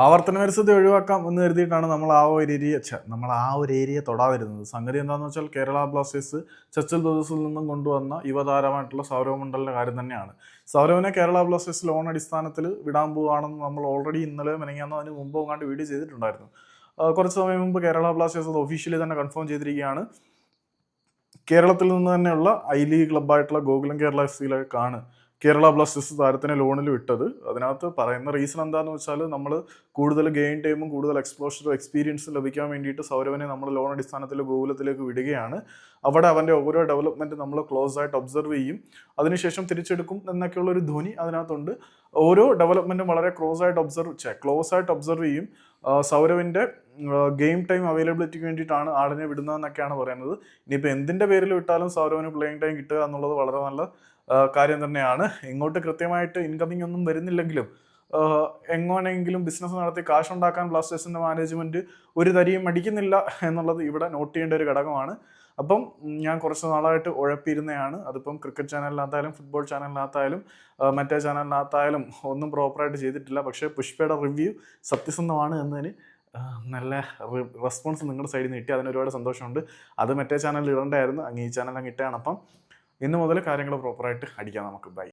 ആവർത്തന പരിസ്ഥിതി ഒഴിവാക്കാം എന്ന് കരുതിയിട്ടാണ് നമ്മൾ ആ ഒരു ഏരിയ നമ്മൾ ആ ഒരു ഏരിയ തൊടാതിരുന്നത്. സംഗതി എന്താണെന്ന് വെച്ചാൽ കേരള ബ്ലാസ്റ്റേഴ്സ് ചച്ചൽ ബ്രദേഴ്സിൽ നിന്നും കൊണ്ടുവന്ന യുവതാരമായിട്ടുള്ള സൗരവ് മണ്ഡലിന്റെ കാര്യം തന്നെയാണ്. സൗരവിനെ കേരള ബ്ലാസ്റ്റേഴ്സ് ലോൺ അടിസ്ഥാനത്തിൽ വിടാൻ പോവുകയാണെന്ന് നമ്മൾ ഓൾറെഡി ഇന്നലെ മെനങ്ങാന്നോ അതിന് മുമ്പ് എങ്ങാണ്ട് വീഡിയോ ചെയ്തിട്ടുണ്ടായിരുന്നു. കുറച്ച് സമയം മുമ്പ് കേരള ബ്ലാസ്റ്റേഴ്സ് അത് ഒഫീഷ്യലി തന്നെ കൺഫേം ചെയ്തിരിക്കുകയാണ്. കേരളത്തിൽ നിന്ന് തന്നെയുള്ള ഐ ലീഗ് ക്ലബ്ബായിട്ടുള്ള ഗോകുലം കേരള എഫ് സിയിലേക്കാണ് കേരള ബ്ലാസ്റ്റേഴ്സ് താരത്തിനെ ലോണിൽ വിട്ടത്. അതിനകത്ത് പറയുന്ന റീസൺ എന്താണെന്ന് വെച്ചാൽ നമ്മൾ കൂടുതൽ ഗെയിം ടൈമും കൂടുതൽ എക്സ്പ്ലോഷറും എക്സ്പീരിയൻസും ലഭിക്കാൻ വേണ്ടിയിട്ട് സൗരവനെ നമ്മൾ ലോൺ അടിസ്ഥാനത്തിൽ ഗോകുലത്തിലേക്ക് വിടുകയാണ്. അവിടെ അവന്റെ ഓരോ ഡെവലപ്മെന്റ് നമ്മൾ ക്ലോസ് ആയിട്ട് ഒബ്സർവ് ചെയ്യും. അതിനുശേഷം തിരിച്ചെടുക്കും എന്നൊക്കെയുള്ള ഒരു ധ്വനി അതിനകത്തുണ്ട്. ഓരോ ഡെവലപ്മെന്റും വളരെ ക്ലോസ് ആയിട്ട് ഒബ്സർവ് ക്ലോസ് ആയിട്ട് ഒബ്സർവ് ചെയ്യും. സൗരവിന്റെ ഗെയിം ടൈം അവൈലബിലിറ്റിക്ക് വേണ്ടിയിട്ടാണ് ആടിനെ വിടുന്നതെന്നൊക്കെയാണ് പറയുന്നത്. ഇനിയിപ്പോൾ എന്തിന്റെ പേരിൽ വിട്ടാലും സൗരവിന് പ്ലേയിങ് ടൈം കിട്ടുക എന്നുള്ളത് വളരെ നല്ല കാര്യം തന്നെയാണ്. ഇങ്ങോട്ട് കൃത്യമായിട്ട് ഇൻകമിംഗ് ഒന്നും വരുന്നില്ലെങ്കിലും ആ, എങ്ങനെയെങ്കിലും ബിസിനസ് നടത്തി കാശ് ഉണ്ടാക്കാൻ ബ്ലാസ്റ്റേഴ്സിന്റെ മാനേജ്മെന്റ് ഒരു തരിയും മടിക്കുന്നില്ല എന്നുള്ളത് ഇവിടെ നോട്ട് ചെയ്യേണ്ട ഒരു ഘടകമാണ്. അപ്പം ഞാൻ കുറച്ച് നാളായിട്ട് ഉഴപ്പിയിരുന്നതാണ് അതിപ്പം ക്രിക്കറ്റ് ചാനലിനകത്തായാലും ഫുട്ബോൾ ചാനലിനകത്തായാലും മറ്റേ ചാനലിനകത്തായാലും ഒന്നും പ്രോപ്പറായിട്ട് ചെയ്തിട്ടില്ല. പക്ഷേ പുഷ്പയുടെ റിവ്യൂ സത്യസന്ധമാണ് എന്നതിന് നല്ല റെസ്പോൺസ് നിങ്ങളുടെ സൈഡിൽ നിന്ന് കിട്ടി. അതിന് ഒരുപാട് സന്തോഷമുണ്ട്. അത് മറ്റേ ചാനലിൽ ഇടണ്ടായിരുന്നു. അങ്ങ് ഈ ചാനൽ അങ്ങ് ഇട്ടാണ് അപ്പം ഇന്ന് മുതൽ കാര്യങ്ങൾ പ്രോപ്പറായിട്ട് അടിക്കാം നമുക്ക്. ബൈ